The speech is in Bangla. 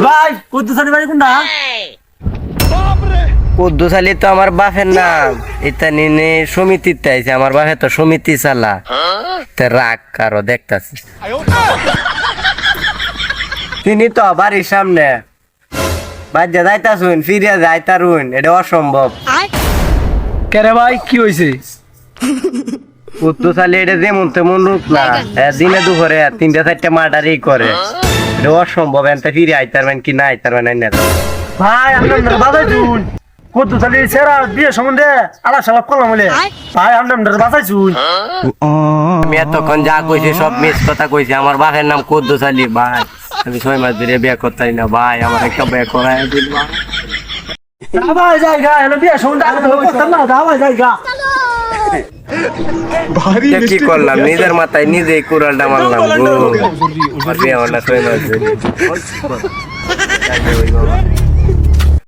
ভাই কুদ্দুস আলী বাড়ি কোনটা? কুদ্দুস আলী তো আমার বাপের নাম। এটা নিনে সমিতিতে আইছে আমার বাপে তো সমিতি চালা। তে রাগ কারও দেখতাছি। তিনি তো বাড়ির সামনে। বাজ্যা যাইতাছুন ফিরিয়া যাইতারুন এটা অসম্ভব। কেরে ভাই কি হয়েছে কুদ্দুস আলী এটা যেমন তেমন রূপ না। দিনে দুপুরে তিনটা চারটা মার্ডারই করে। এটা অসম্ভব এনতে ফিরে আইতারবেন কি না আইতারবেন না। ভাই আপনার বাজাই চুন কুদ্দুস আলী সেরা বিয়ে সম্বন্ধে আলাপ সালাপ করলাম বলে। ভাই আপনার বাজাই চুন আমি এতক্ষণ যা কইছি সব মিস কথা কইছি। আমার বাপের নাম কুদ্দুস আলী ভাই। আমি ছয় মাস ধরে বিয়ে করতে না ভাই। আমার একটা বিয়ে করাই দিন ভাই। জায়গা এলো বিয়ে সম্বন্ধে করতাম না ভাই জায়গা তা কি করলাম নিজের মাথায় নিজেই কুড়ালটা মারলাম গো। আর বিয়ে ধরে